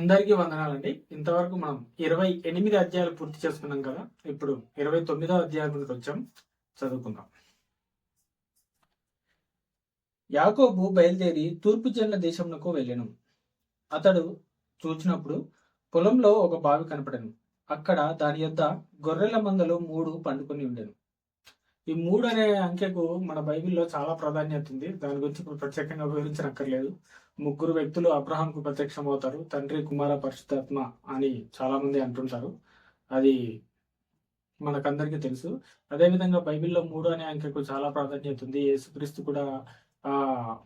అందరికీ వందనాలండి. ఇంతవరకు మనం ఇరవై ఎనిమిది అధ్యాయాలు పూర్తి చేసుకున్నాం కదా. ఇప్పుడు ఇరవై తొమ్మిదో అధ్యాయం కొంచెం వచ్చాం చదువుకుందాం. యాకోబు బయలుదేరి తూర్పు జన్ల దేశంలోకి వెళ్ళాను. అతడు చూచినప్పుడు పొలంలో ఒక బావి కనపడను. అక్కడ దాని యొద్ద గొర్రెల మందలు మూడు పండుకొని ఉండెను. ఈ మూడు అనే అంకెకు మన బైబిల్లో చాలా ప్రాధాన్యత ఉంది. దాని గురించి ఇప్పుడు ప్రత్యేకంగా వివరించనక్కర్లేదు. ముగ్గురు వ్యక్తులు అబ్రహాంకు ప్రత్యక్షం అవుతారు తండ్రి కుమార పరిశుద్ధాత్మ అని చాలా మంది అంటుంటారు. అది మనకందరికీ తెలుసు. అదేవిధంగా బైబిల్లో మూడు అనే అంకెకు చాలా ప్రాధాన్యత ఉంది. యేసుక్రీస్తు కూడా ఆ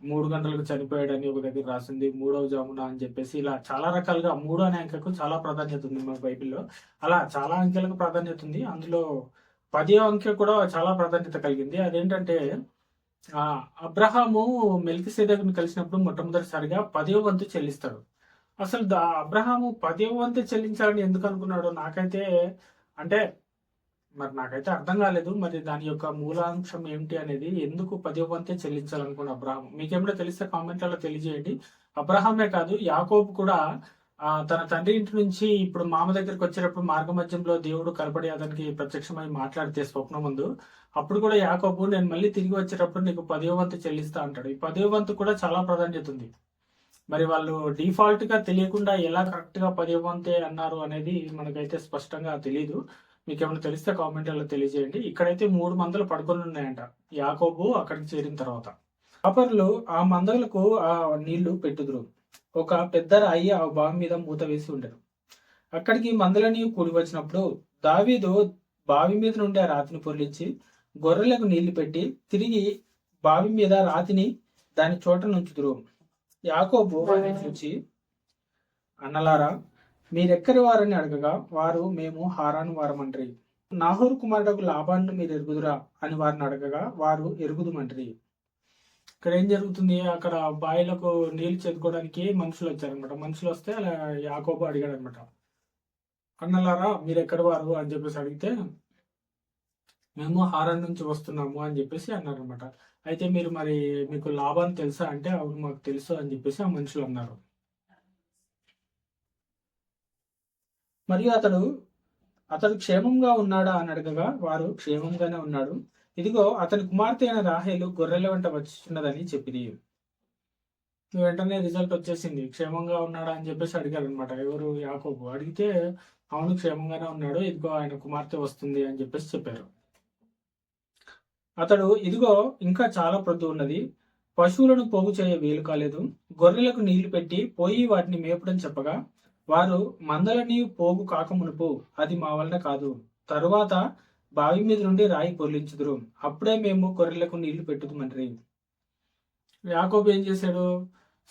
మూడు గంటలకు చనిపోయాడని ఒక దగ్గర రాసింది. మూడవ జామున అని చెప్పేసి ఇలా చాలా రకాలుగా మూడు అనే అంకెకు చాలా ప్రాధాన్యత ఉంది మన బైబిల్లో. అలా చాలా అంకెలకు ప్రాధాన్యత ఉంది. అందులో పదో అంకె కూడా చాలా ప్రాధాన్యత కలిగింది. అదేంటంటే ఆ అబ్రహాము మెల్కి సేదకుని కలిసినప్పుడు మొట్టమొదటిసారిగా పదో వంతు చెల్లిస్తాడు. అసలు దా అబ్రహాము పదో వంతు చెల్లించాలని ఎందుకు అనుకున్నాడు నాకైతే అంటే మరి నాకైతే అర్థం కాలేదు. మరి దాని యొక్క మూలాంశం ఏమిటి అనేది ఎందుకు పదో వంతే చెల్లించాలనుకున్న అబ్రహాం మీకేమిటో తెలిస్తే కామెంట్లలో తెలియజేయండి. అబ్రహామే కాదు యాకోబు కూడా తన తండ్రి ఇంటి నుంచి ఇప్పుడు మామ దగ్గరికి వచ్చేటప్పుడు మార్గ మధ్యంలో దేవుడు కనపడి అతనికి ప్రత్యక్షమై మాట్లాడితే స్వప్నం ముందు అప్పుడు కూడా యాకోబు నేను మళ్ళీ తిరిగి వచ్చేటప్పుడు నీకు పదో వంతు చెల్లిస్తా అంటాడు. ఈ పదో వంతు కూడా చాలా ప్రాధాన్యత ఉంది. మరి వాళ్ళు డిఫాల్ట్గా తెలియకుండా ఎలా కరెక్ట్గా పదో వంతే అన్నారు అనేది మనకైతే స్పష్టంగా తెలియదు మీకు ఏమైనా తెలిస్తే కామెంట్లలో తెలియజేయండి. ఇక్కడైతే మూడు మందలు పడుకొని ఉన్నాయంట. యాకోబు అక్కడికి చేరిన తర్వాత. కాపర్లు ఆ మందలకు ఆ నీళ్ళు పెట్టుదురు. ఒక పెద్ద రాయి ఆ బావి మీద మూత వేసి ఉండరు అక్కడికి మందులని కూడి వచ్చినప్పుడు దావీదు బావి మీద నుండి ఆ రాతిని పొర్లించి గొర్రెలకు నీళ్ళు పెట్టి తిరిగి బావి మీద రాతిని దాని చోట నుంచుదురు యాకోబు చూచి అన్నలారా మీరెక్కడి వారని అడగగా వారు మేము హారాను వారమండ్రి. నాహూర్ కుమారుడకు లాభాన్ని మీరు ఎరుగుదురా? అని వారిని అడగగా వారు ఎరుగుదుమండ్రి. ఇక్కడ ఏం జరుగుతుంది? అక్కడ బాయిలకు నీళ్ళు చేదుకోవడానికి మనుషులు వచ్చారనమాట. మనుషులు వస్తే అలా యాకోబు అడిగాడు అనమాట అన్నలారా మీరు ఎక్కడ వారు? అని చెప్పేసి అడిగితే మేము హారన్ నుంచి వస్తున్నాము అని చెప్పేసి అన్నారు అనమాట అయితే మీరు మరి మీకు లాభాన్ని తెలుసా? అంటే అవును మాకు తెలుసు అని చెప్పేసి ఆ మనుషులు అన్నారు. మరియు అతడు అతడు క్షేమంగా ఉన్నాడా? అని అడగగా వారు క్షేమంగానే ఉన్నాడు. ఇదిగో అతని కుమార్తె అయిన రాహేలు గొర్రెల వెంట వచ్చిన్నదని చెప్పింది వెంటనే రిజల్ట్ వచ్చేసింది. క్షేమంగా ఉన్నాడా అని చెప్పేసి అడిగారు అనమాట ఎవరు? యాకోబు. అడిగితే అవును క్షేమంగానే ఉన్నాడు. ఇదిగో ఆయన కుమార్తె వస్తుంది అని చెప్పేసి చెప్పారు. అతడు ఇదిగో ఇంకా చాలా ప్రొద్దు ఉన్నది. పశువులను పోగు చేయ వీలు కాలేదు. గొర్రెలకు నీళ్ళు పెట్టి పోయి వాటిని మేపడం చెప్పగా వారు మందలని పోగు కాకమునుపు. అది మా వలన కాదు. తరువాత బావి మీద నుండి రాయి పొర్లించుదురు. అప్పుడే మేము గొర్రెలకు నీళ్ళు పెట్టుదుమండ్రి. యాకోబు ఏం చేశాడు?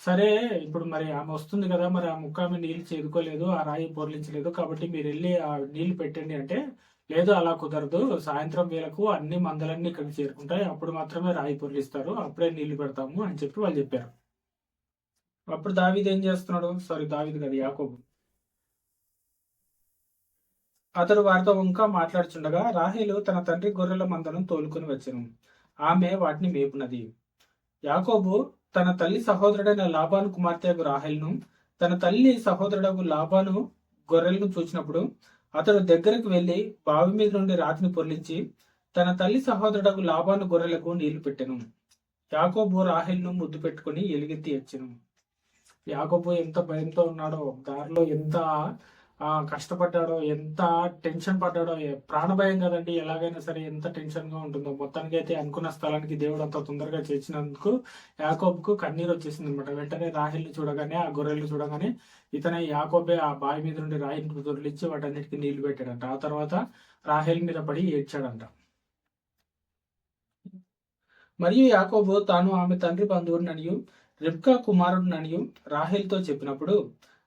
సరే ఇప్పుడు మరి ఆమె వస్తుంది కదా మరి ఆ ముక్క ఆమె నీళ్ళు చేదుకోలేదు ఆ రాయి పొర్లించలేదు కాబట్టి మీరు వెళ్ళి ఆ నీళ్ళు పెట్టండి అంటే లేదు అలా కుదరదు. సాయంత్రం వేళకు అన్ని మందలన్నీ ఇక్కడికి చేరుకుంటాయి అప్పుడు మాత్రమే రాయి పొర్లిస్తారు అప్పుడే నీళ్ళు పెడతాము అని చెప్పి వాళ్ళు చెప్పారు. అప్పుడు దావీద్ ఏం చేస్తున్నాడు? సారీ దావీద్ కదా యాకోబు. అతడు వారితో ఇంకా మాట్లాడుచుండగా రాహేలు తన తండ్రి గొర్రెల మందను తోలుకొని వచ్చెను. ఆమె వాటిని మేపునది. యాకోబు తన తల్లి సహోదరుడైన లాభాను కుమార్తెకు రాహిల్ను తన తల్లి సహోదరుడకు లాభాను గొర్రెలను చూసినప్పుడు అతడు దగ్గరకు వెళ్ళి బావి మీద నుండి రాతిని పొర్లించి తన తల్లి సహోదరుడకు లాభాను గొర్రెలకు నీళ్ళు పెట్టెను. యాకోబు రాహిల్ను ముద్దు పెట్టుకుని ఎలుగెత్తి వచ్చెను. యాకోబు ఎంత భయంతో ఉన్నాడో దారిలో ఎంత కష్టపడ్డాడో ఎంత టెన్షన్ పడ్డాడో ప్రాణభయం కదండి. ఎలాగైనా సరే ఎంత టెన్షన్గా ఉంటుందో. మొత్తానికి అయితే అనుకున్న స్థలానికి దేవుడు అంత తొందరగా చేర్చినందుకు యాకోబుకు కన్నీరు వచ్చేసింది అనమాట వెంటనే రాహిల్ని చూడగానే ఆ గొర్రెలు చూడగానే ఇతనే యాకోబే ఆ బావి మీద నుండి రాయిని దొరిలిచ్చి వాటన్నిటికీ నీళ్ళు పెట్టాడంట. ఆ తర్వాత రాహేల్ మీద పడి ఏడ్చాడంట. మరియు యాకోబు తాను ఆమె తండ్రి బంధువుడిననియు రిబ్కా కుమారుడిననియు రాహేల్తో చెప్పినప్పుడు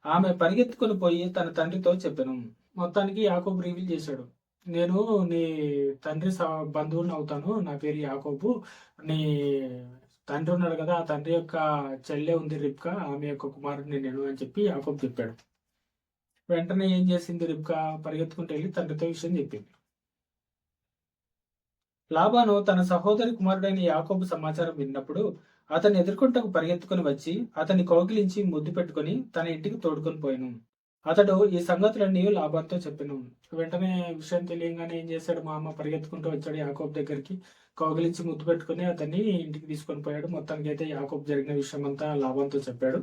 ఆమె పరిగెత్తుకొని పోయి తన తండ్రితో చెప్పాను మొత్తానికి యాకోబు రివీల్ చేశాడు. నేను నీ తండ్రి స- బంధువుని అవుతాను. నా పేరు యాకోబు. నీ తండ్రి ఉన్నాడు కదా ఆ తండ్రి యొక్క చెల్లె ఉంది రిబ్కా ఆమె యొక్క కుమారుడిని నేను అని చెప్పి యాకోబు చెప్పాడు. వెంటనే ఏం చేసింది రిబ్కా? పరిగెత్తుకుంటూ వెళ్ళి తండ్రితో విషయం చెప్పింది. లాబాను తన సహోదరి కుమారుడైన యాకోబు సమాచారం విన్నప్పుడు అతన్ని ఎదుర్కొంటకు పరిగెత్తుకుని వచ్చి అతన్ని కౌగిలించి ముద్దు పెట్టుకుని తన ఇంటికి తోడుకొని పోయాను. అతడు ఈ సంగతులన్నీ లాభంతో చెప్పాను. వెంటనే విషయం తెలియగానే ఏం చేశాడు? మా అమ్మ పరిగెత్తుకుంటూ వచ్చాడు యాకోబ్ దగ్గరికి. కౌగిలించి ముద్దు పెట్టుకుని అతన్ని ఇంటికి తీసుకొని పోయాడు. మొత్తానికి అయితే యాకోబ్ జరిగిన విషయం అంతా లాభంతో చెప్పాడు.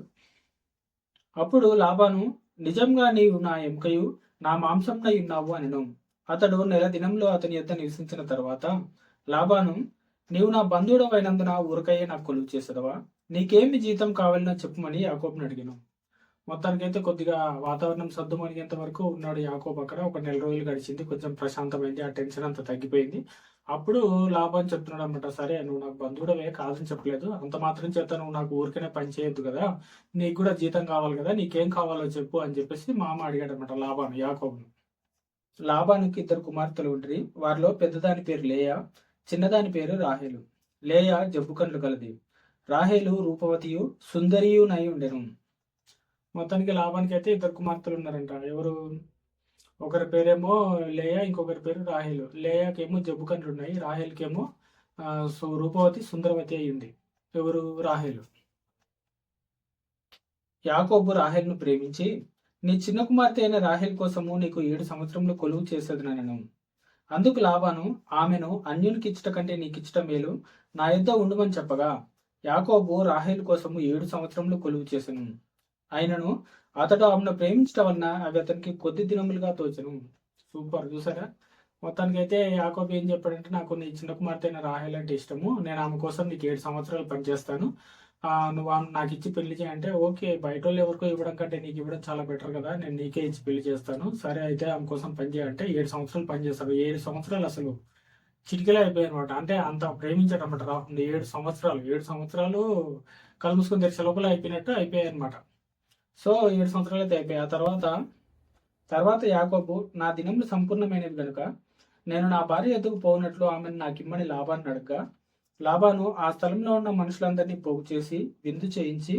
అప్పుడు లాభాను నిజంగా నీవు నా ఎముకయు నా మాంసంపై ఉన్నావు అనను. అతడు నెల దినంలో అతని యొద్ద నివసించిన తర్వాత లాభాను నీవు నా బంధువుడు అయినందున ఊరకయ్యే నాకు కొలువు చేసేదవా? నీకేమి జీతం కావాలనో చెప్పమని యాకోబ్ని అడిగాను. మొత్తానికైతే కొద్దిగా వాతావరణం సర్దుమణిగేంత వరకు ఉన్నాడు యాకోబ్ అక్కడ. ఒక నెల రోజులు గడిచింది. కొంచెం ప్రశాంతమైంది. ఆ టెన్షన్ అంతా తగ్గిపోయింది. అప్పుడు లాభం చెప్తున్నాడు అనమాట సరే నువ్వు నాకు బంధువుడవే కాదని చెప్పలేదు. అంత మాత్రం చేత నువ్వు నాకు ఊరికనే పని చేయొద్దు కదా. నీకు కూడా జీతం కావాలి కదా. నీకేం కావాలో చెప్పు అని చెప్పేసి మామ అడిగాడు అనమాట లాభాను యాకోబ్ను. లాభానికి ఇద్దరు కుమార్తెలు ఉండ్రి. వారిలో పెద్దదాని పేరు లేయా? చిన్నదాని పేరు రాహేలు. లేయా జబ్బు కండ్లు కలది రాహేలు రూపవతియు సుందరియునై ఉండెను. మొత్తానికి లాభానికి అయితే ఇద్దరు కుమార్తెలు ఉన్నారంట ఎవరు? ఒకరి పేరేమో లేయా ఇంకొకరి పేరు రాహేలు. లేయాకేమో జబ్బు కండ్లు ఉన్నాయి రాహేల్కేమో రూపవతి సుందరవతి అయ్యింది ఎవరు? రాహేలు. యాకోబు రాహేల్ను ప్రేమించి నీ చిన్న కుమార్తె అయిన రాహేల్ కోసము నీకు ఏడు సంవత్సరంలో కొలువు చేసేది నేను అందుకు లాభాను ఆమెను అన్యునికిచ్చట కంటే నీకు మేలు. నా యుద్ధ ఉండుమని చెప్పగా యాకోబు రాహేల్ కోసము ఏడు సంవత్సరంలో కొలువు చేసెను. ఆయనను అతడు ఆమెను ప్రేమించడం వలన అవి అతనికి కొద్ది దినములుగా తోచను. సూపర్. చూసారా? మొత్తానికి అయితే యాకోబు ఏం చెప్పాడంటే నాకు నీ చిన్న కుమార్తె అయిన రాహేల్ అంటే ఇష్టము. నేను ఆమె కోసం నీకు ఏడు సంవత్సరాలు పనిచేస్తాను. నువ్వు ఆమె నాకు ఇచ్చి పెళ్ళి చేయంటే ఓకే బయట వాళ్ళు ఎవరికో ఇవ్వడం కంటే నీకు ఇవ్వడం చాలా బెటర్ కదా నేను నీకే ఇచ్చి పెళ్ళి చేస్తాను. సరే అయితే ఆమె కోసం పని చేయంటే ఏడు సంవత్సరాలు పనిచేస్తారు ఏడు సంవత్సరాలు అసలు చిటికలే అయిపోయాయి అనమాట అంటే అంత ప్రేమించాడు అనమాట రాకుండా ఏడు సంవత్సరాలు ఏడు సంవత్సరాలు కళ్ళు మూసుకొని తెరిచే లోపల అయిపోయినట్టు అయిపోయాయి అనమాట సో ఏడు సంవత్సరాలు అయితే అయిపోయాయి. ఆ తర్వాత తర్వాత యాకోబు నా దినములు సంపూర్ణమైనవి కనుక నేను నా భార్య ఎదుగు పోనట్లు ఆమెను నాకు ఇమ్మని లాభాన్ని అడగ లాభాను ఆ స్థలంలో ఉన్న మనుషులందరినీ పోగు చేసి విందు చేయించి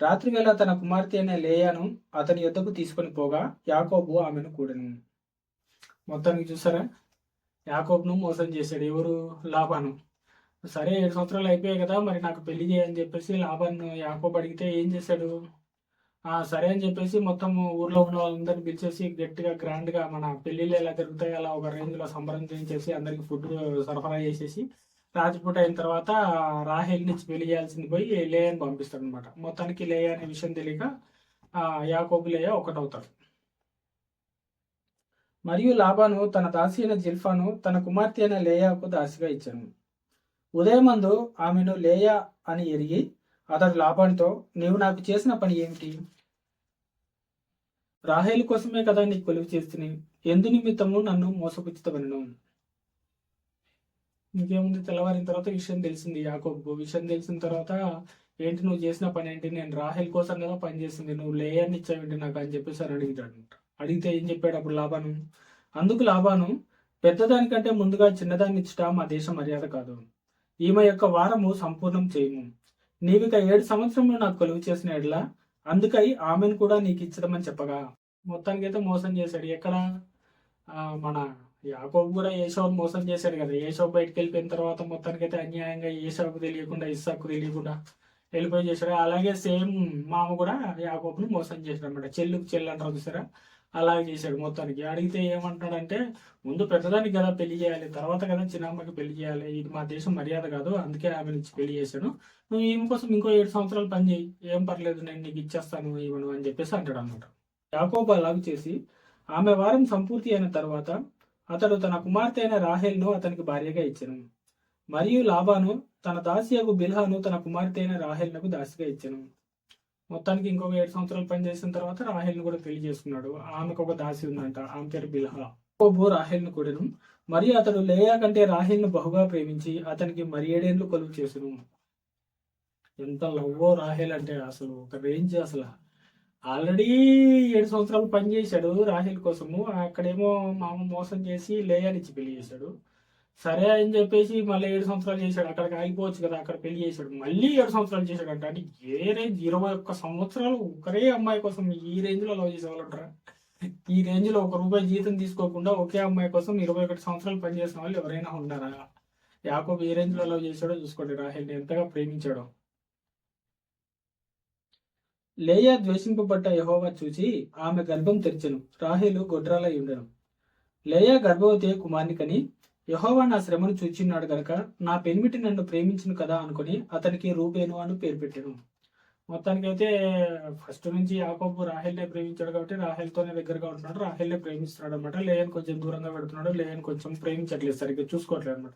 రాత్రివేళ తన కుమార్తె అయిన లేయాను అతని యొద్దకు తీసుకొని పోగా యాకోబు ఆమెను కూడను. మొత్తానికి చూసారా? యాకోబ్ను మోసం చేశాడు ఎవరు? లాభాను సరే ఏడు సంవత్సరాలు అయిపోయాయి కదా మరి నాకు పెళ్ళి చేయని చెప్పేసి లాభాన్ని యాకోబు అడిగితే ఏం చేశాడు? ఆ సరే అని చెప్పేసి మొత్తం ఊర్లో ఉన్న వాళ్ళందరినీ పిలిచేసి గట్టిగా గ్రాండ్గా మన పెళ్ళిళ్ళు ఎలా జరుగుతాయి అలా ఒక రేంజ్లో సంబరం చేయించేసి అందరికి ఫుడ్ సరఫరా చేసేసి రాత్రిపూట అయిన తర్వాత రాహేల్ నుంచి పెళ్ళి చేయాల్సింది పోయి లేయని పంపిస్తాడు అనమాట మొత్తానికి లేయ అనే విషయం తెలియక యాకోబు లేయ ఒకటవుతాడు. మరియు లాభాను తన దాసి అయిన జిల్ఫాను తన కుమార్తె అయిన లేయాకు దాసిగా ఇచ్చాను. ఉదయమందు ఆమెను లేయా అని ఎరిగి అతడు లాభానితో నీవు నాకు చేసిన పని ఏమిటి? రాహేలు కోసమే కదా నీకు కొలువు చేస్తుని ఎందు నిమిత్తము నన్ను మోసపుచ్చుతవలను ఇంకేముంది? తెల్లవారిన తర్వాత విషయం తెలిసింది యాకోబు విషయం తెలిసిన తర్వాత ఏంటి నువ్వు చేసిన పని ఏంటి? నేను రాహెల్ కోసం కదా పని చేసింది. నువ్వు లేయర్ని ఇచ్చావేంటి నాకు అని చెప్పేసి అని అడిగితాడు అడిగితే ఏం చెప్పాడు అప్పుడు లాభాను అందుకు లాభాను పెద్దదానికంటే ముందుగా చిన్నదాన్ని ఇచ్చట మా దేశ మర్యాద కాదు. ఈమె యొక్క వారము సంపూర్ణం చేయము. నీవిక ఏడు సంవత్సరంలో నాకు కొలువు చేసిన ఎడ్ల అందుకై ఆమెను కూడా నీకు ఇచ్చదమని చెప్పగా. మొత్తానికి అయితే మోసం చేశాడు. ఎక్కడ? మన యాకోబు కూడా ఏషోని మోసం చేశాడు కదా. ఏషో బయటకు వెళ్ళిపోయిన తర్వాత మొత్తానికి అయితే అన్యాయంగా ఏషోకు తెలియకుండా ఇస్సాకు తెలియకుండా వెళ్ళిపోయి చేశాడు. అలాగే సేమ్ మామ కూడా యాకోబుని మోసం చేశాడు అనమాట చెల్లుకు చెల్లు అంటారు చూసారా? అలాగే చేశాడు మొత్తానికి. అడిగితే ఏమంటాడంటే ముందు పెద్దదానికి కదా పెళ్ళి చేయాలి తర్వాత కదా చిన్నమ్మకి పెళ్ళి చేయాలి. ఇది మా దేశం మర్యాద కాదు అందుకే ఆమె నుంచి పెళ్ళి చేశాను. నువ్వు ఈమె కోసం ఇంకో ఏడు సంవత్సరాలు పని చేయి. ఏం పర్లేదు నేను నీకు ఇచ్చేస్తాను ఇవ్వను అని చెప్పేసి అంటాడు అనమాట యాకోబు అలాగే చేసి ఆమె వారం సంపూర్తి అయిన తర్వాత అతడు తన కుమార్తె అయిన రాహేల్ను అతనికి భార్యగా ఇచ్చెను. మరియు లాబాను తన దాసియకు బిల్హాను తన కుమార్తె అయిన రాహేల్నకు దాసిగా ఇచ్చెను. మొత్తానికి ఇంకొక ఏడు సంవత్సరాలు పనిచేసిన తర్వాత రాహేల్ను కూడా పెళ్ళి చేసుకున్నాడు. ఆమెకు ఒక దాసి ఉందంట ఆమె పేరు బిల్హా. యాకోబు రాహేల్ను కూడాను. మరియు అతడు లేయా కంటే రాహేల్ను బహుగా ప్రేమించి అతనికి మరి ఏడేళ్ళు కొలువు చేసును. ఎంత లవ్వో రాహేల్ అంటే అసలు ఒక రేంజ్ అసలు. ఆల్రెడీ ఏడు సంవత్సరాలు పనిచేశాడు రాహిల్ కోసము. అక్కడేమో మామ మోసం చేసి లేయానిచ్చి పెళ్ళి చేశాడు. సరే అని చెప్పేసి మళ్ళీ ఏడు సంవత్సరాలు చేశాడు. అక్కడికి ఆగిపోవచ్చు కదా అక్కడ పెళ్ళి చేశాడు. మళ్ళీ ఏడు సంవత్సరాలు చేశాడు అంటే. అంటే ఏ రేంజ్? ఇరవై ఒక్క సంవత్సరాలు ఒకరే అమ్మాయి కోసం ఈ రేంజ్లో లవ్ చేసేవాళ్ళు ఉంటారా ఈ రేంజ్లో ఒక రూపాయి జీతం తీసుకోకుండా ఒకే అమ్మాయి కోసం ఇరవై ఒకటి సంవత్సరాలు పనిచేసిన వాళ్ళు ఎవరైనా ఉన్నారా? యాకోబ్ ఏ రేంజ్లో లవ్ చేశాడో చూసుకోండి రాహేల్ ఎంతగా ప్రేమించాడో. లేయా ద్వేషింపబడ్డ యహోవా చూచి ఆమె గర్భం తెరిచెను. రాహేలు గొడ్రాలై ఉండెను. లేయా గర్భవతి కుమార్ని కని యహోవా నా శ్రమను చూచిన్నాడు గనక నా పెనిమిటి నన్ను ప్రేమించను కదా అనుకుని అతనికి రూబేను అని పేరు పెట్టాను. మొత్తానికైతే ఫస్ట్ నుంచి యాకోబు రాహెల్నే ప్రేమించాడు కాబట్టి రాహెల్తోనే దగ్గరగా ఉంటున్నాడు. రాహెల్నే ప్రేమిస్తున్నాడు అనమాట లేయని కొంచెం దూరంగా పెడుతున్నాడు. లేయని కొంచెం ప్రేమించట్లేదు సరిగ్గా చూసుకోవట్లేదు అనమాట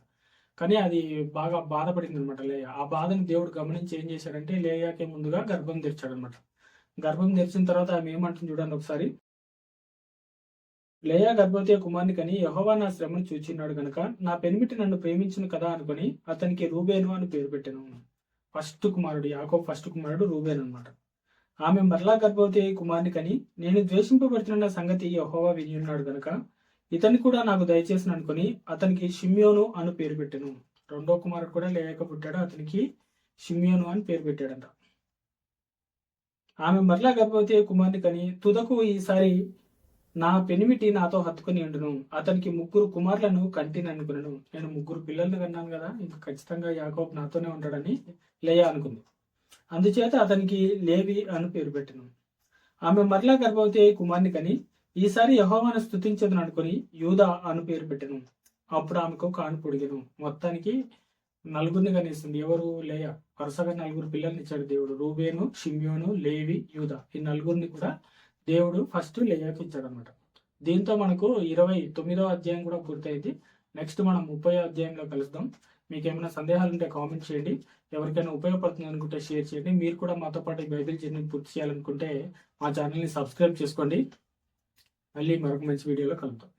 కానీ అది బాగా బాధపడింది అనమాట లేయ. ఆ బాధని దేవుడు గమనించి ఏం చేశాడంటే లేయాకే ముందుగా గర్భం తెరిచాడు అనమాట గర్భం తెరిచిన తర్వాత ఆమె ఏమంటుంది చూడండి ఒకసారి. లేయా గర్భవతి కుమార్ని కని యహోవా నా శ్రమను చూచిన్నాడు గనక నా పెనిమిటి నన్ను ప్రేమించను కదా అనుకుని అతనికి రూబేను అని పేరు పెట్టాను. ఫస్ట్ కుమారుడు యాకో ఫస్ట్ కుమారుడు రూబేన్ అనమాట ఆమె మరలా గర్భవతి కుమార్ని కని నేను ద్వేషింపబడుతున్న సంగతి యహోవా విని ఉన్నాడు గనక ఇతన్ని కూడా నాకు దయచేసిన అనుకుని అతనికి షిమ్యోను అని పేరు పెట్టాను. రెండో కుమారుడు కూడా లేయక పుట్టాడు అతనికి షిమ్యోను అని పేరు పెట్టాడంట. ఆమె మరలా గర్భవతి కుమార్ని కని తుదకు ఈసారి నా పెనిమిటి నాతో హత్తుకుని ఉండును. అతనికి ముగ్గురు కుమారులను కంటిని అనుకున్నాను నేను ముగ్గురు పిల్లల్ని కన్నాను కదా ఇంకా ఖచ్చితంగా యాకోబ్ నాతోనే ఉంటాడని లేయా అనుకుంది. అందుచేత అతనికి లేవి అని పేరు పెట్టను. ఆమె మరలా గర్భవతి కుమార్ని కని ఈసారి యహోవాను స్థుతించదని అనుకుని యూదా అని పేరు పెట్టను. అప్పుడు ఆమెకు కాను పొడిగను మొత్తానికి నలుగురిని కనిస్తుంది ఎవరు? లేయ. వరుసగా నలుగురు పిల్లల్ని ఇచ్చాడు దేవుడు. రూబేను షిమ్యోను లేవి యూదా. ఈ నలుగురిని కూడా దేవుడు ఫస్ట్ లేయాకి ఇచ్చాడు అనమాట దీంతో మనకు ఇరవై తొమ్మిదో అధ్యాయం కూడా పూర్తయింది. నెక్స్ట్ మనం ముప్పై అధ్యాయంలో కలుద్దాం. మీకు ఏమైనా సందేహాలు ఉంటే కామెంట్ చేయండి. ఎవరికైనా ఉపయోగపడుతుంది అనుకుంటే షేర్ చేయండి. మీరు కూడా మాతో పాటు ఈ బైబిల్ జర్నీ పూర్తి చేయాలనుకుంటే మా ఛానల్ని సబ్స్క్రైబ్ చేసుకోండి. మళ్ళీ మరొక మంచి వీడియోలో కలుద్దాం.